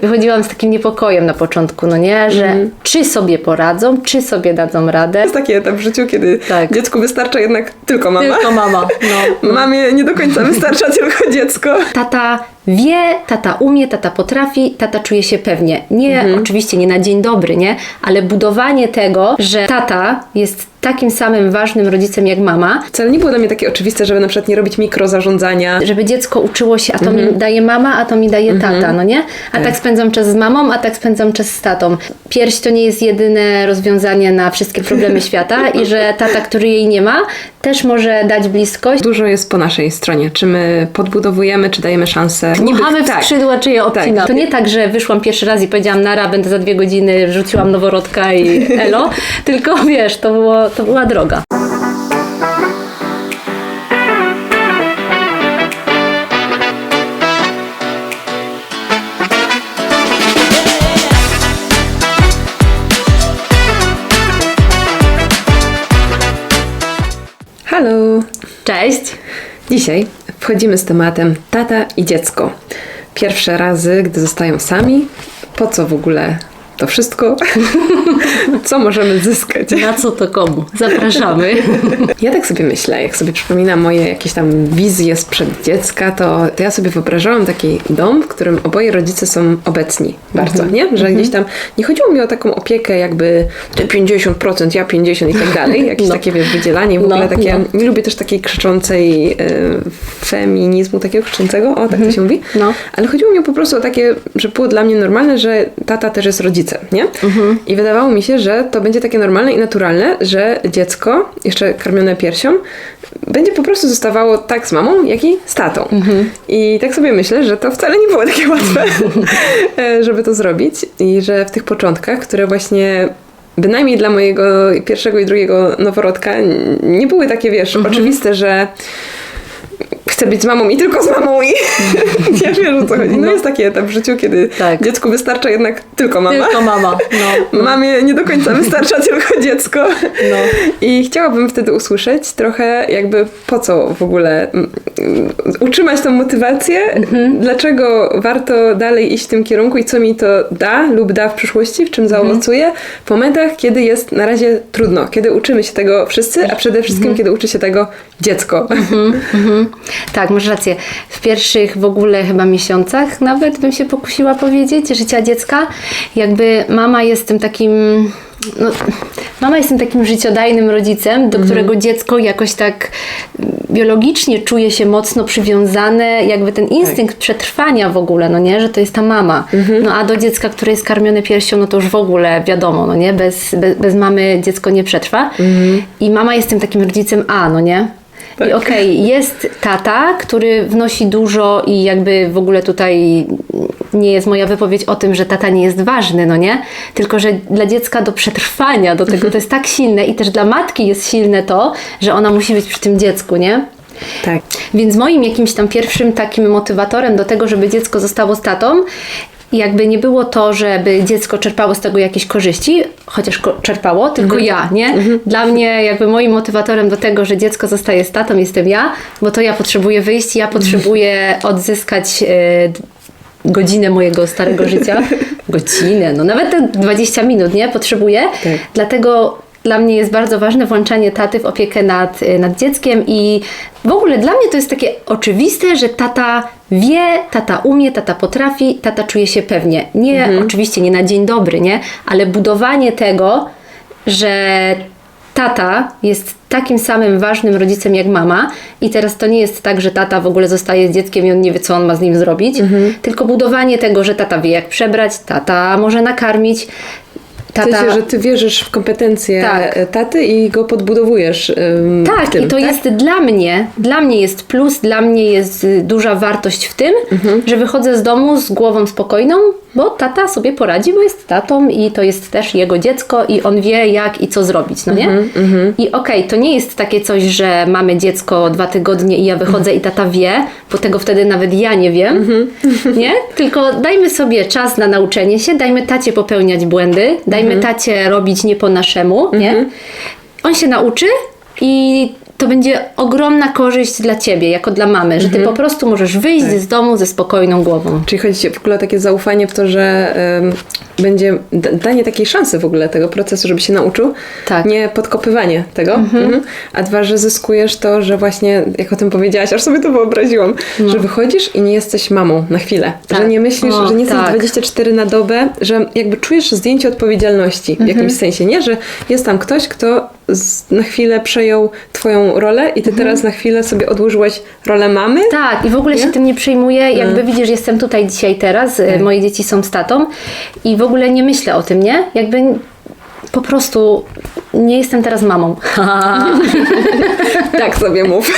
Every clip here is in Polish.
Wychodziłam z takim niepokojem na początku, no nie, że czy sobie poradzą, czy sobie dadzą radę. Jest taki etap w życiu, kiedy Tak. dziecku wystarcza jednak tylko mama. Tylko mama. No. Mamie nie do końca wystarcza tylko dziecko. Tata wie, tata umie, tata potrafi, tata czuje się pewnie. Nie, oczywiście nie na dzień dobry, nie? Ale budowanie tego, że tata jest takim samym ważnym rodzicem jak mama, Wcale nie było dla mnie takie oczywiste, żeby na przykład nie robić mikrozarządzania. żeby dziecko uczyło się, a to mi daje mama, a to mi daje tata, no nie? A tak. spędzam czas z mamą, a tak spędzam czas z tatą. Pierś to nie jest jedyne rozwiązanie na wszystkie problemy świata i że tata, który jej nie ma, też może dać bliskość. Dużo jest po naszej stronie. Czy my podbudowujemy, czy dajemy szansę. Dmuchamy w tak. skrzydła, czy je obcinamy. Tak. To nie tak, że wyszłam pierwszy raz i powiedziałam nara, będę za dwie godziny, wrzuciłam noworodka i elo, tylko wiesz, to, było, to była droga. Cześć! Dzisiaj wchodzimy z tematem tata i dziecko. Pierwsze razy, gdy zostają sami, po co w ogóle to wszystko? co możemy zyskać? Na co to komu? Zapraszamy. Ja tak sobie myślę, jak sobie przypominam moje jakieś tam wizje sprzed dziecka, to, to ja sobie wyobrażałam taki dom, w którym oboje rodzice są obecni bardzo, nie? Że gdzieś tam nie chodziło mi o taką opiekę jakby ty 50%, ja 50% i tak dalej, jakieś No. takie wiesz, wydzielanie, w ogóle No, takie, no. nie lubię też takiej krzyczącej e, feminizmu, takiego krzyczącego, o tak to się mówi, No. ale chodziło mi po prostu o takie, że było dla mnie normalne, że tata też jest rodzicem, nie? Mhm. I wydawało mi się, że to będzie takie normalne i naturalne, że dziecko, jeszcze karmione piersią, będzie po prostu zostawało tak z mamą, jak i z tatą. Mhm. I tak sobie myślę, że to wcale nie było takie łatwe, e, żeby to zrobić. I że w tych początkach, które właśnie bynajmniej dla mojego pierwszego i drugiego noworodka nie były takie, wiesz, Mhm. oczywiste, że chcę być z mamą i tylko z mamą i ja wiem, o co chodzi. No, No. jest taki etap w życiu, kiedy Tak. dziecku wystarcza jednak tylko mama. Tylko mama. No. Mamie nie do końca wystarcza tylko dziecko. No. I chciałabym wtedy usłyszeć trochę jakby po co w ogóle mm, mm, utrzymać tą motywację, Mhm. dlaczego warto dalej iść w tym kierunku i co mi to da lub da w przyszłości, w czym Mhm. zaowocuje w momentach, kiedy jest na razie trudno, kiedy uczymy się tego wszyscy, a przede wszystkim Mhm. kiedy uczy się tego dziecko. Tak, masz rację. W pierwszych w ogóle chyba miesiącach nawet bym się pokusiła powiedzieć życia dziecka, jakby mama jest tym takim. No, mama jest tym takim życiodajnym rodzicem, do którego dziecko jakoś tak biologicznie czuje się mocno przywiązane, jakby ten instynkt przetrwania w ogóle, no nie, że to jest ta mama. No a do dziecka, które jest karmione piersią, no to już w ogóle wiadomo, no nie, bez, bez, bez mamy dziecko nie przetrwa. I mama jest tym takim rodzicem A, no nie? I okej, jest tata, który wnosi dużo i jakby w ogóle tutaj nie jest moja wypowiedź o tym, że tata nie jest ważny, no nie? Tylko, że dla dziecka do przetrwania, do tego to jest tak silne i też dla matki jest silne to, że ona musi być przy tym dziecku, nie? Tak. Więc moim jakimś tam pierwszym takim motywatorem do tego, żeby dziecko zostało z tatą, jakby nie było to, żeby dziecko czerpało z tego jakieś korzyści, chociaż czerpało, tylko ja, nie? Dla mnie jakby moim motywatorem do tego, że dziecko zostaje z tatą jestem ja, bo to ja potrzebuję wyjść, ja potrzebuję odzyskać d- godzinę mojego starego życia. Godzinę, no nawet te 20 minut, nie? Potrzebuję. Tak. Dlatego dla mnie jest bardzo ważne włączanie taty w opiekę nad, y, nad dzieckiem i w ogóle dla mnie to jest takie oczywiste, że tata wie, tata umie, tata potrafi, tata czuje się pewnie. Nie, oczywiście nie na dzień dobry, nie? Ale budowanie tego, że tata jest takim samym ważnym rodzicem jak mama i teraz to nie jest tak, że tata w ogóle zostaje z dzieckiem i on nie wie, co on ma z nim zrobić, tylko budowanie tego, że tata wie, jak przebrać, tata może nakarmić, W tata... sensie, że ty wierzysz w kompetencje Tak. taty i go podbudowujesz ym, Tak, tym, i to jest dla mnie, dla mnie jest plus, dla mnie jest y, duża wartość w tym, że wychodzę z domu z głową spokojną, bo tata sobie poradzi, bo jest tatą i to jest też jego dziecko i on wie jak i co zrobić, no nie? I okej, to nie jest takie coś, że mamy dziecko dwa tygodnie i ja wychodzę i tata wie, bo tego wtedy nawet ja nie wiem, nie? Tylko dajmy sobie czas na nauczenie się, dajmy tacie popełniać błędy, dajmy tacie robić nie po naszemu, nie? On się nauczy i to będzie ogromna korzyść dla ciebie, jako dla mamy, że ty po prostu możesz wyjść z domu ze spokojną głową. Czyli chodzi ci w ogóle o takie zaufanie w to, że będzie danie takiej szansy w ogóle tego procesu, żeby się nauczył. Tak. Nie podkopywanie tego. Mhm. A dwa, że zyskujesz to, że właśnie, jak o tym powiedziałaś, aż sobie to wyobraziłam, że wychodzisz i nie jesteś mamą na chwilę. Tak. Że nie myślisz, O, że nie jesteś tak. 24 na dobę, że jakby czujesz zdjęcie odpowiedzialności w jakimś sensie, nie? Że jest tam ktoś, kto z, na chwilę przejął twoją rolę i ty teraz na chwilę sobie odłożyłeś rolę mamy. Tak, i w ogóle się Nie? tym nie przejmuję. Jakby widzisz, jestem tutaj dzisiaj teraz, Tak. moje dzieci są z tatą i w ogóle nie myślę o tym, nie? Jakby po prostu nie jestem teraz mamą. Tak sobie mów.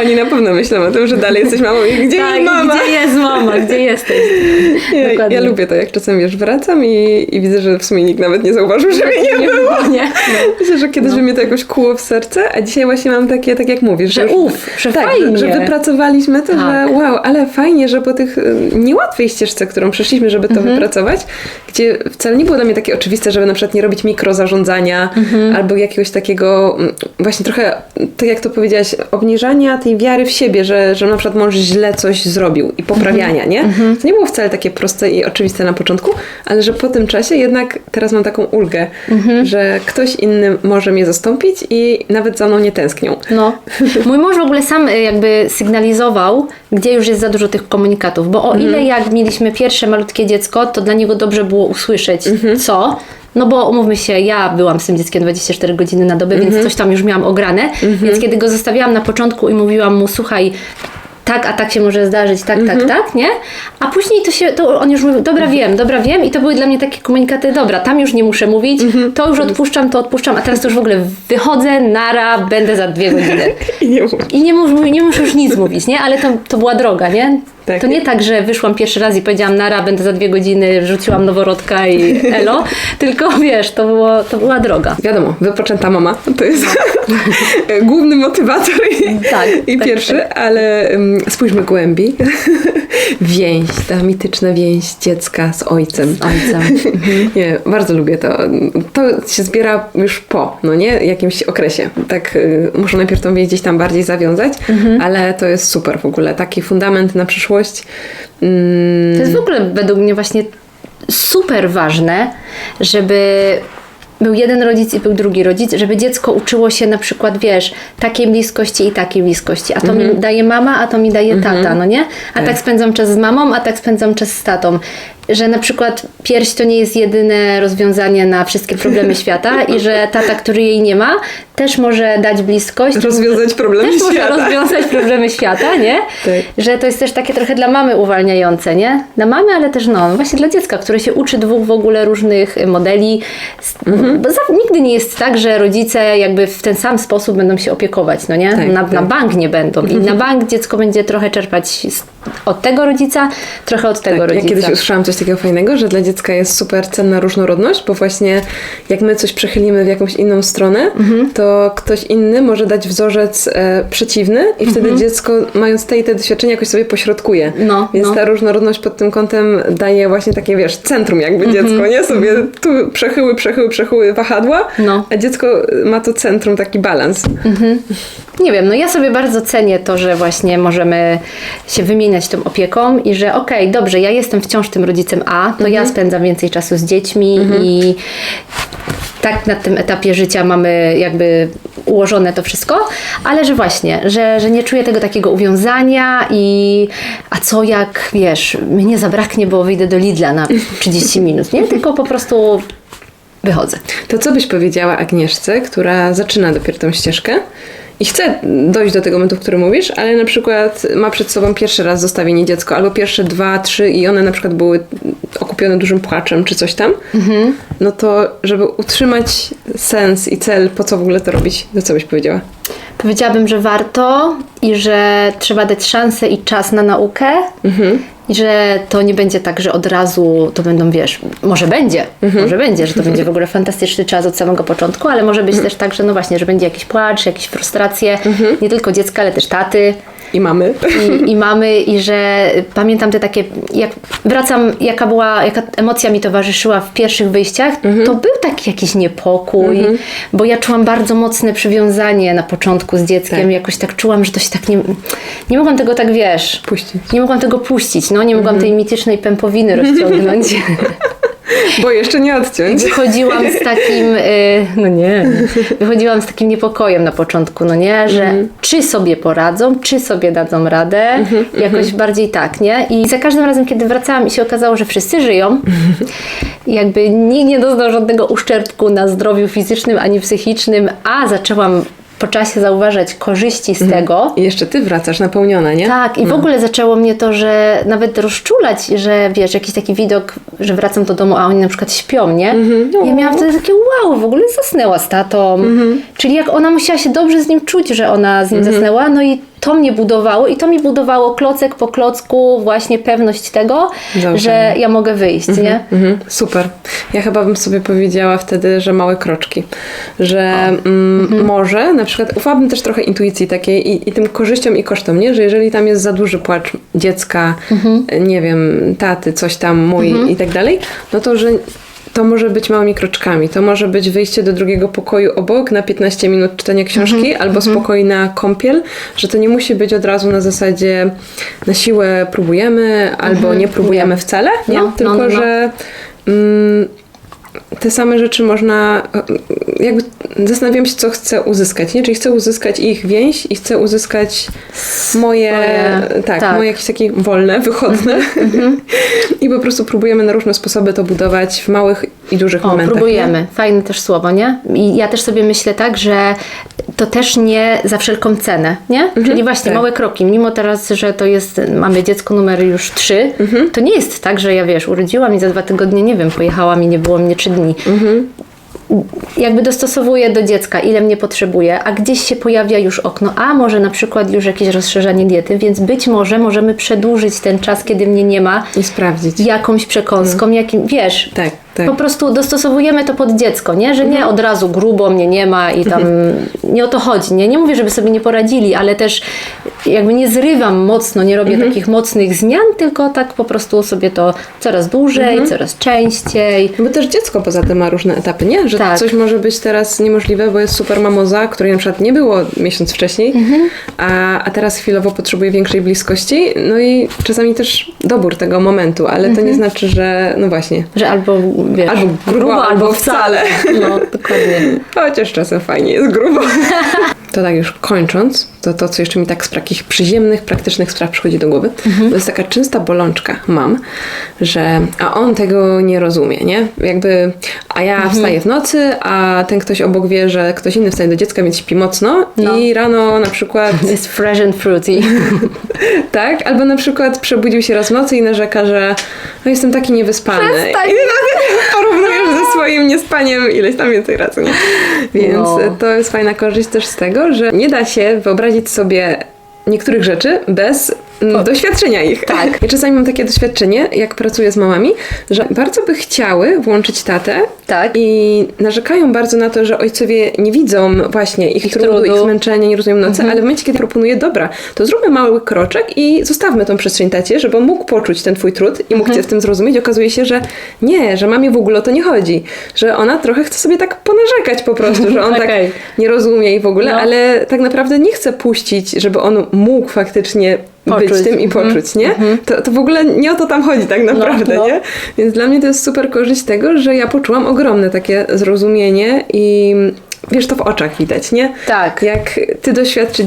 Oni na pewno myślą o tym, że dalej jesteś mamą i gdzie tak, jest mama? gdzie jest mama? Gdzie jesteś? Ja, ja lubię to, jak czasem wiesz, wracam i, i widzę, że w sumie nikt nawet nie zauważył, że mnie nie było. Nie. Myślę, że kiedyś by mnie to jakoś kuło w serce, a dzisiaj właśnie mam takie, tak jak mówisz, Że już- uf, że tak, fajnie. Że, że wypracowaliśmy to, Tak. że wow, ale fajnie, że po tych y, niełatwej ścieżce, którą przeszliśmy, żeby to Mhm. wypracować, gdzie wcale nie było dla mnie takie oczywiste, żeby na przykład nie robić mikrozarządzania Mhm. albo jakiegoś takiego mm, właśnie trochę, tak jak to powiedziałaś, obniżania tej wiary w siebie, że, że na przykład mąż źle coś zrobił i poprawiania, Mhm. nie? To nie było wcale takie proste i oczywiste na początku, ale że po tym czasie jednak teraz mam taką ulgę, Mhm. że ktoś inny może mnie zastąpić i nawet za mną nie tęsknią. No. Mój mąż w ogóle sam y, jakby sygnalizował, gdzie już jest za dużo tych komunikatów, bo o ile jak mieliśmy pierwsze malutkie dziecko, to dla niego dobrze było usłyszeć co. No bo umówmy się, ja byłam z tym dzieckiem 24 godziny na dobę, więc coś tam już miałam ograne. Więc kiedy go zostawiałam na początku i mówiłam mu, słuchaj, tak, a tak się może zdarzyć, tak, tak, tak, nie? A później to się, to on już mówił, dobra, wiem, dobra, wiem i to były dla mnie takie komunikaty, dobra, tam już nie muszę mówić, to już odpuszczam, to odpuszczam, a teraz to już w ogóle wychodzę, nara, będę za dwie godziny. I nie. I nie, mów, nie muszę już nic mówić, nie? Ale to, to była droga, nie? Tak. To nie tak, że wyszłam pierwszy raz i powiedziałam nara, będę za dwie godziny, rzuciłam noworodka i elo, tylko wiesz, to, było, to była droga. Wiadomo, wypoczęta mama to jest główny motywator i, Tak, i tak, pierwszy, ale um, spójrzmy głębiej. więź, ta mityczna więź dziecka z ojcem. Ojcem. Nie, bardzo lubię to. To się zbiera już po, no nie, jakimś okresie. Tak, y, muszę najpierw tą więź gdzieś tam bardziej zawiązać, Mhm. ale to jest super w ogóle. Taki fundament na przyszłość. Mm, To jest w ogóle według mnie właśnie super ważne, żeby był jeden rodzic i był drugi rodzic, żeby dziecko uczyło się na przykład, wiesz, takiej bliskości i takiej bliskości. A to mi daje mama, a to mi daje tata, no nie? A tak. spędzam czas z mamą, a tak spędzam czas z tatą. Że na przykład pierś to nie jest jedyne rozwiązanie na wszystkie problemy świata i że tata, który jej nie ma, też może dać bliskość. rozwiązać problemy Też może świata. rozwiązać problemy świata, nie? Tak. Że to jest też takie trochę dla mamy uwalniające, nie? Dla mamy, ale też no, właśnie dla dziecka, które się uczy dwóch w ogóle różnych y, modeli. Mhm. Bo nigdy nie jest tak, że rodzice jakby w ten sam sposób będą się opiekować, no nie? Tak, na, tak. na bank nie będą. I na bank dziecko będzie trochę czerpać z- od tego rodzica, trochę od tego Tak, ja rodzica. kiedyś usłyszałam coś takiego fajnego, że dla dziecka jest super cenna różnorodność, bo właśnie jak my coś przechylimy w jakąś inną stronę, Mhm. to ktoś inny może dać wzorzec e, przeciwny i wtedy dziecko, mając te i te doświadczenia, jakoś sobie pośrodkuje. Mhm. No, Więc no. ta różnorodność pod tym kątem daje właśnie takie, wiesz, centrum jakby Mhm. dziecko, nie? Sobie tu przechyły, przechyły, przechyły wahadła, No. a dziecko ma to centrum, taki balans. Nie wiem, no ja sobie bardzo cenię to, że właśnie możemy się wymieniać tą opieką i że okej, dobrze, ja jestem wciąż tym rodzicem A, to ja spędzam więcej czasu z dziećmi i tak na tym etapie życia mamy jakby ułożone to wszystko, ale że właśnie, że, że nie czuję tego takiego uwiązania i a co jak, wiesz, mnie zabraknie, bo wyjdę do Lidla na 30 minut, nie? Tylko po prostu wychodzę. To co byś powiedziała Agnieszce, która zaczyna dopiero tą ścieżkę i chce dojść do tego momentu, w którym mówisz, ale na przykład ma przed sobą pierwszy raz zostawienie dziecko, albo pierwsze dwa, trzy i one na przykład były okupione dużym płaczem czy coś tam, no to żeby utrzymać sens i cel, po co w ogóle to robić, to co byś powiedziała? Powiedziałabym, że warto i że trzeba dać szansę i czas na naukę. I że to nie będzie tak, że od razu to będą, wiesz, może będzie, może będzie, że to będzie w ogóle fantastyczny czas od samego początku, ale może być też tak, że no właśnie, że będzie jakiś płacz, jakieś frustracje, nie tylko dziecka, ale też taty. I mamy. i, i mamy i że pamiętam te takie, jak wracam, jaka była, jaka emocja mi towarzyszyła w pierwszych wyjściach, to był taki jakiś niepokój, bo ja czułam bardzo mocne przywiązanie na początku z dzieckiem, Tak. jakoś tak czułam, że to się tak nie, nie mogłam tego tak, wiesz, Puścić. nie mogłam tego puścić, no, nie mogłam tej mitycznej pępowiny rozciągnąć. Bo jeszcze nie odciąć. wychodziłam z takim, y, no nie, wychodziłam z takim niepokojem na początku, no nie, że czy sobie poradzą, czy sobie dadzą radę, jakoś bardziej tak, nie? I za każdym razem, kiedy wracałam i się okazało, że wszyscy żyją, jakby nikt nie doznał żadnego uszczerbku na zdrowiu fizycznym ani psychicznym, a zaczęłam po czasie zauważać korzyści z tego, I jeszcze ty wracasz napełniona, nie? tak, i w ogóle zaczęło mnie to, że nawet rozczulać, że wiesz, jakiś taki widok, że wracam do domu, a oni na przykład śpią, nie? Ja miałam wtedy takie wow, w ogóle zasnęła z tatą. Czyli jak ona musiała się dobrze z nim czuć, że ona z nim zasnęła, no i to mnie budowało i to mi budowało klocek po klocku właśnie pewność tego, Zaufanie. że ja mogę wyjść, nie? Mhm, super. Ja chyba bym sobie powiedziała wtedy, że małe kroczki. Że mm, może na przykład ufałabym też trochę intuicji takiej i, i tym korzyściom i kosztom, nie? Że jeżeli tam jest za duży płacz dziecka, nie wiem, taty, coś tam mój i tak dalej, no to że to może być małymi kroczkami. To może być wyjście do drugiego pokoju obok na 15 minut czytania książki albo spokojna kąpiel, że to nie musi być od razu na zasadzie na siłę próbujemy albo nie próbujemy wcale, nie? No, no, Tylko, no, no. że mm, te same rzeczy można e, jakby zastanawiam się, co chcę uzyskać, nie? Czyli chcę uzyskać ich więź i chcę uzyskać moje, Swoje, tak, tak. moje jakieś takie wolne, wychodne i po prostu próbujemy na różne sposoby to budować w małych i dużych O, momentach. próbujemy. Fajne też słowo, nie? I ja też sobie myślę tak, że to też nie za wszelką cenę, nie? Czyli właśnie tak. małe kroki. Mimo teraz, że to jest, mamy dziecko numer już trzy, Mhm. to nie jest tak, że ja wiesz, urodziłam i za dwa tygodnie, nie wiem, pojechałam i nie było mnie trzy dni. Mhm. Jakby dostosowuję do dziecka, ile mnie potrzebuje, a gdzieś się pojawia już okno, a może na przykład już jakieś rozszerzenie diety, więc być może możemy przedłużyć ten czas, kiedy mnie nie ma, I sprawdzić. jakąś przekąską, jakim, wiesz, Tak, tak. po prostu dostosowujemy to pod dziecko, nie? Że Mhm. nie od razu grubo mnie nie ma i tam nie o to chodzi, nie? Nie mówię, żeby sobie nie poradzili, ale też jakby nie zrywam mocno, nie robię Mhm. takich mocnych zmian, tylko tak po prostu sobie to coraz dłużej, Mhm. coraz częściej. Bo też dziecko poza tym ma różne etapy, nie? Że Tak. coś może być teraz niemożliwe, bo jest super mamoza, której na przykład nie było miesiąc wcześniej, Mhm. a, a teraz chwilowo potrzebuje większej bliskości. No i czasami też dobór tego momentu, ale to Mhm. nie znaczy, że no właśnie. Że albo, wiesz, Albo grubo, albo wcale. No, dokładnie. Chociaż czasem fajnie jest grubo. To tak już kończąc, to to, co jeszcze mi tak z takich przyziemnych, praktycznych spraw przychodzi do głowy, to jest taka częsta bolączka mam, że a on tego nie rozumie, nie? Jakby, a ja wstaję w nocy, a ten ktoś obok wie, że ktoś inny wstaje do dziecka, więc śpi mocno No. i rano na przykład Jest fresh and fruity. tak, albo na przykład przebudził się raz w nocy i narzeka, że no jestem taki niewyspany. Przestań. I swoim niespaniem ileś tam więcej razy, nie? Więc No. to jest fajna korzyść też z tego, że nie da się wyobrazić sobie niektórych rzeczy bez mm, doświadczenia ich. Tak. I czasami mam takie doświadczenie, jak pracuję z mamami, że bardzo by chciały włączyć tatę Tak. i narzekają bardzo na to, że ojcowie nie widzą właśnie ich, trudu, trudu. ich zmęczenia, nie rozumieją nocy, ale w momencie, kiedy proponuję, dobra, to zróbmy mały kroczek i zostawmy tą przestrzeń tacie, żeby on mógł poczuć ten twój trud i mógł cię w tym zrozumieć. Okazuje się, że nie, że mamie w ogóle o to nie chodzi, że ona trochę chce sobie tak ponarzekać po prostu, że on tak Okej. nie rozumie i w ogóle, No. ale tak naprawdę nie chce puścić, żeby on mógł faktycznie Poczuć. być tym i poczuć, nie? To, to w ogóle nie o to tam chodzi tak naprawdę, no. nie? Więc dla mnie to jest super korzyść tego, że ja poczułam ogromne takie zrozumienie i wiesz, to w oczach widać, nie? Tak. Jak ty doświadczysz,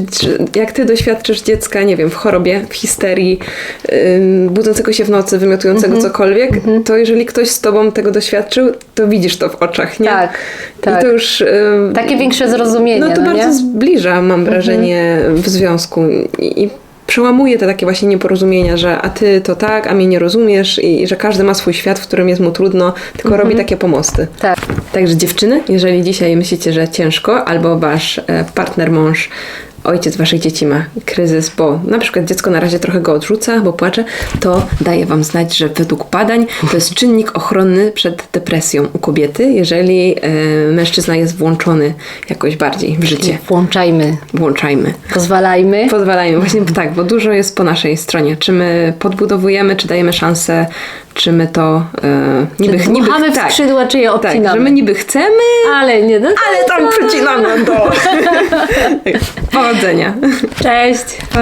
jak ty doświadczysz dziecka, nie wiem, w chorobie, w histerii, ym, budzącego się w nocy, wymiotującego Mhm. cokolwiek, to jeżeli ktoś z tobą tego doświadczył, to widzisz to w oczach, nie? Tak, tak. I to już... ym, Takie większe zrozumienie, no to no bardzo nie? Mhm. zbliża, mam wrażenie, w związku. I, i przełamuje te takie właśnie nieporozumienia, że a ty to tak, a mnie nie rozumiesz i, i że każdy ma swój świat, w którym jest mu trudno, tylko robi takie pomosty. Tak. Także dziewczyny, jeżeli dzisiaj myślicie, że ciężko, albo wasz e, partner, mąż ojciec waszych dzieci ma kryzys, bo na przykład dziecko na razie trochę go odrzuca, bo płacze, to daje wam znać, że według badań to jest czynnik ochronny przed depresją u kobiety, jeżeli e, mężczyzna jest włączony jakoś bardziej w życie. Włączajmy, Włączajmy. pozwalajmy. Pozwalajmy, właśnie tak, bo dużo jest po naszej stronie. Czy my podbudowujemy, czy dajemy szansę, czy my to e, niby, Czy niby w tak, skrzydła, czy je tak, obcinamy. że my niby chcemy, Ale nie do ale tam końca. przecinamy do powodzenia. Cześć! Pa.